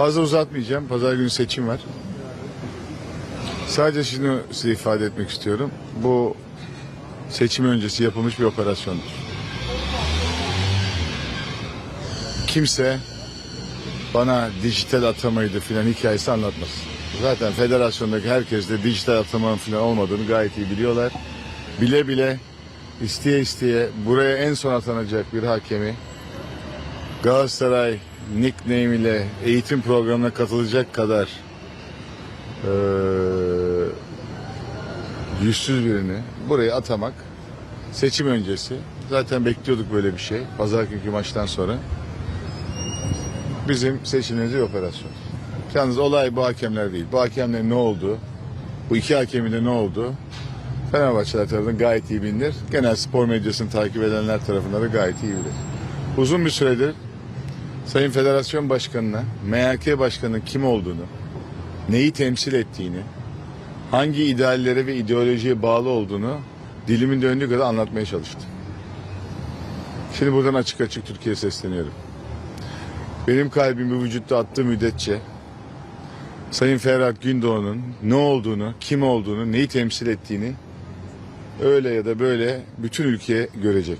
Fazla uzatmayacağım. Pazar günü seçim var. Sadece şunu size ifade etmek istiyorum. Bu seçim öncesi yapılmış bir operasyondur. Kimse bana dijital atamaydı filan hikayesi anlatmasın. Zaten federasyondaki herkes de dijital atamanın filan olmadığını gayet iyi biliyorlar. Bile bile isteye isteye buraya en son atanacak bir hakemi Galatasaray nickname ile eğitim programına katılacak kadar eee yüzsüz birini buraya atamak seçim öncesi zaten bekliyorduk böyle bir şey pazar günkü maçtan sonra bizim seçimlerimiz bir operasyon. Yalnız olay bu hakemler değil. Bu hakemlerin ne oldu? Bu iki hakemin de ne oldu? Fenerbahçeler tarafından gayet iyi bilinir. Genel spor medyasını takip edenler tarafından da gayet iyi bilir. Uzun bir süredir Sayın Federasyon Başkanı'na MHK Başkanı'nın kim olduğunu, neyi temsil ettiğini, hangi ideallere ve ideolojiye bağlı olduğunu dilimin döndüğü kadar anlatmaya çalıştım. Şimdi buradan açık açık Türkiye'ye sesleniyorum. Benim kalbim bu vücutta attığı müddetçe Sayın Ferhat Gündoğan'ın ne olduğunu, kim olduğunu, neyi temsil ettiğini öyle ya da böyle bütün ülke görecek.